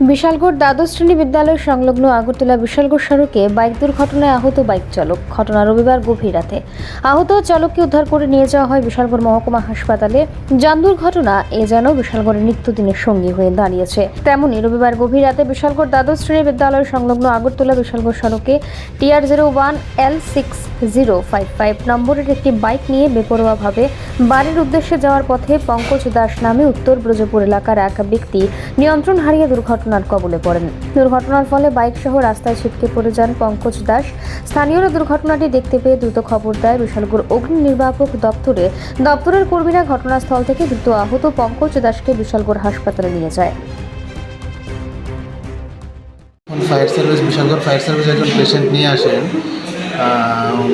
বিশালগড় দ্বাদশ শ্রেণি বিদ্যালয় সংলগ্ন আগরতলা বিশালগড় সড়কে বাইক দুর্ঘটনায় আহত বাইক চালক। ঘটনা রবিবার গভীর রাতে। আহত চালককে উদ্ধার করে নিয়ে যাওয়া হয় বিশালগড় মহকুমা হাসপাতালে। যান দুর্ঘটনা এ যেন বিশালগড়ের নিত্যদিনের সঙ্গী হয়ে দাঁড়িয়েছে। তেমনই রবিবার গভীর রাতে বিশালগড় দ্বাদশ শ্রেণি বিদ্যালয় সংলগ্ন আগরতলা বিশালগড় সড়কে TR zero one L six zero five five নম্বরের একটি বাইক নিয়ে বেপরোয়াভাবে বাড়ির উদ্দেশ্যে যাওয়ার পথে পঙ্কজ দাস নামে উত্তর ব্রজপুর এলাকার এক ব্যক্তি নিয়ন্ত্রণ হারিয়ে দুর্ঘটনার কবলে পড়েন। দুর্ঘটনার ফলে বাইক সহ রাস্তায় ছিটকে পড়ে যান পঙ্কজ দাস। স্থানীয়রা দুর্ঘটনাটি দেখতে পেয়ে দ্রুত খবর দেয় বিশালগড় অগ্নি নির্বাপক দপ্তরে। দপ্তরের কর্মীরা ঘটনাস্থল থেকে দ্রুত আহত পঙ্কজ দাসকে বিশালগড় হাসপাতালে নিয়ে যায়। Fire service, Bishalgarh fire service একজন পেশেন্ট নিয়ে আসেন।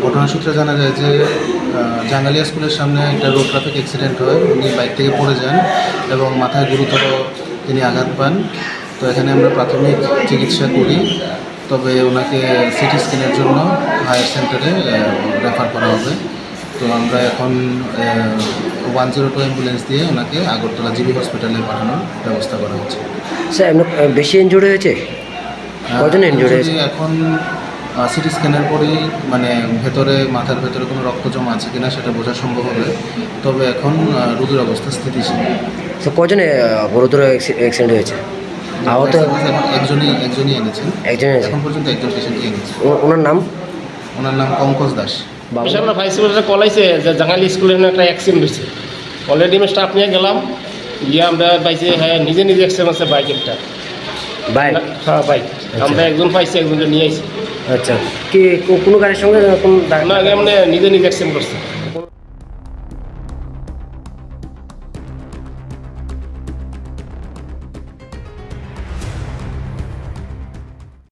ঘটনা সূত্রে জানা যায় যে জাঙ্গালিয়া স্কুলের সামনে একটা রোড ট্রাফিক অ্যাক্সিডেন্ট হয়। উনি বাইক থেকে পড়ে যান এবং মাথায় গুরুতর তিনি আঘাত পান। তো এখানে আমরা প্রাথমিক চিকিৎসা করি তবে ওনাকে সিটি স্ক্যানের জন্য হায়ার সেন্টারে রেফার করা হবে। তো আমরা এখন ওয়ান জিরো টু অ্যাম্বুলেন্স দিয়ে ওনাকে আগরতলা জিবি হসপিটালে পাঠানোর ব্যবস্থা করা হচ্ছে। স্যার বেশি ইনজুরি হয়েছে? কজন injured হয়েছে? এখন সিটি স্ক্যানের পরেই মানে ভেতরে মাথার ভেতরে কোনো রক্ত জমা আছে কিনা সেটা বোঝা সম্ভব হবে। তবে এখন রোগীর অবস্থা স্থিতিশীল। স্যার কজনে গুরুতর অ্যাক্সিডেন্ট হয়েছে? আহত একজনই একজনই এনেছেন। একজন এখন পর্যন্ত একজন পেশেন্টই এনেছেন ওনার নাম? ওনার নাম পঙ্কজ দাস। বাবু। বিশালগড় ফায়ার সার্ভিসে কলাইছে যে জাঙ্গালি স্কুলের না একটা অ্যাক্সিডেন্ট হয়েছে। অলরেডি আমি স্টাফ নিয়ে গেলাম গিয়ে আমরা পাইছি হ্যাঁ নিজে নিজে অ্যাক্সিডেন্ট আছে বাইক একটা। বাইক হ্যাঁ বাইক আমরা একজন পাইছি একজনকে নিয়ে আইছি। আচ্ছা। কি কোনো গাড়ির সঙ্গে কোন না এমনি নিজে নিজে অ্যাক্সিডেন্ট করছে।